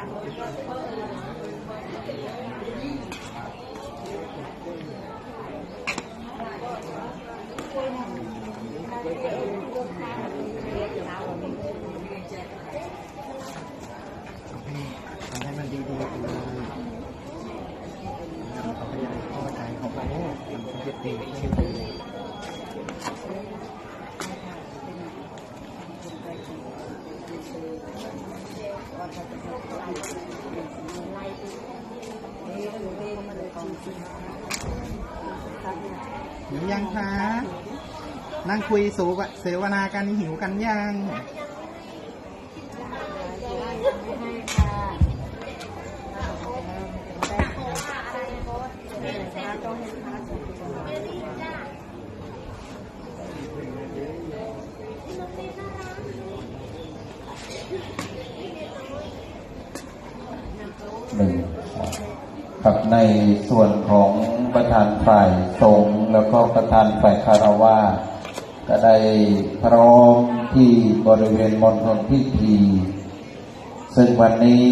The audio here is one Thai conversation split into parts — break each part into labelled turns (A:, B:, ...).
A: ทำให้มันดีๆเลยเขาพยายามเข้าใจเขาไปมันจะดีชื่อดี หิวยังคะ นั่งคุยสูบเสวนากันหิวกันยัง
B: หนึ่งครับในส่วนของประธานฝ่ายสงฆ์แล้วก็ประธานฝ่ายคารวะก็ได้พร้อมที่บริเวณมณฑลพิธี ซึ่งวันนี้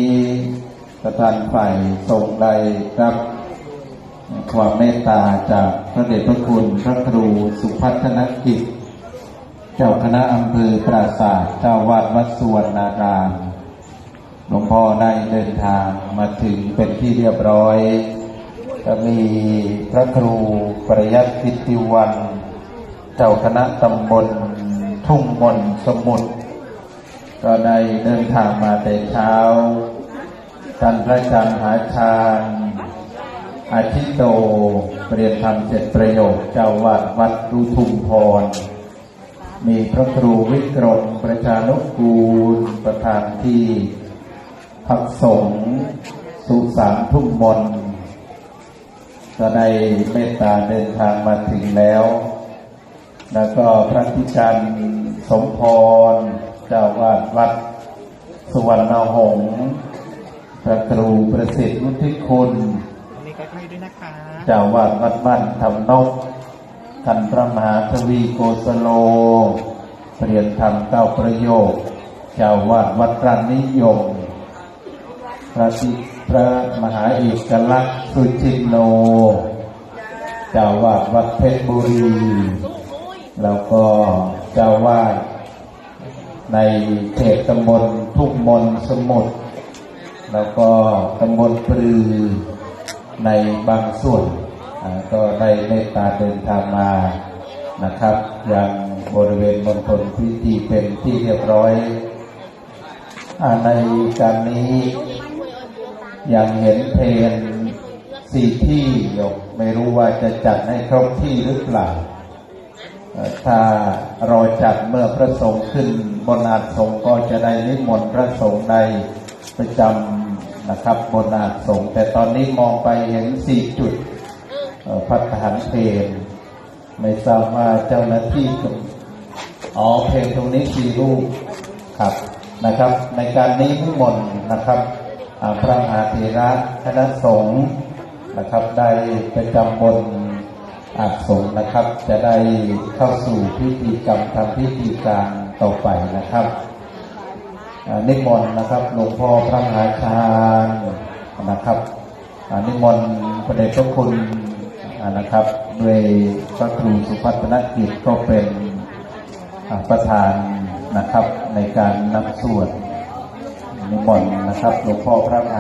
B: ประธานฝ่ายสงฆ์ได้รับความเมตตาจากพระเดชพระคุณพระครูสุพัฒนกิจ เจ้าคณะอำเภอปราสาทเจ้าวาดวัดสวนนาราม หลวงพ่อได้เดินทางมาถึงเป็นที่เรียบร้อยก็มีพระครูปริยัติกิติวัน เจ้าคณะตำบลทุ่งมนสมุทรก็ได้เดินทางมาแต่เช้าท่านพระอาจารย์หาชาญอาทิโตเปรียนธรรมเจ็ดประโยคเจ้าวาดวัดรุทุมพร มีพระครูวิกรมประชานุกูลประธานที่ พักสงฆ์สุสานทุ่งมนก็ได้เมตตาเดินทางมาถึงแล้ว แล้วก็พระพิจันทร์สมพร เจ้าวาดวัดสุวรรณหงษ์พระครูประสิทธิ์วุฒิคุณเจ้าวาดวัดบ้านทำนกท่านพระมหาทวีโกสโล เปลี่ยนธรรมเก้าประโยคเจ้าวาดวัดรันนิยม ระสิพระมหาเอกลักษณ์สุจินโนเจ้าวาดวัดเพชรบุรี แล้วก็เจ้าวาดในเขตตำบลทุกมนสมุทรแล้วก็ตำบลปรือในบางส่วนก็ได้เมตตาเดินทางมานะครับ ยังบริเวณมณฑลพิธีเป็นที่เรียบร้อยอในการนี้ ยังเห็นเพลนสี่ที่ยกไม่รู้ว่าจะจัดให้ครบที่หรือเปล่า ถ้ารอจัดเมื่อพระสงฆ์ขึ้นบนอาสงก็จะได้นิมนต์พระสงฆ์ในประจำนะครับบนอาสงแต่ตอนนี้มองไปเห็นสี่จุดพัฒหารเพลนไม่ทราบว่าเจ้าหน้าที่อ๋อเพลงตรงนี้สี่รูปครับนะครับ ในการนี้ทั้งหมดนะครับ พระมหาเถระคณะสงฆ์นะครับได้ประจำบนอาสงนะครับ จะได้เข้าสู่พิธีกรรมทำพิธีการต่อไปนะครับนิมนต์นะครับหลวงพ่อพระมหาชาญนะครับนิมนต์พระเดชพระคุณนะครับโดยพระครูสุพัฒนกิจก็เป็นประธานนะครับในการนำสวด นิมนต์นะครับหลวงพ่อพระมหา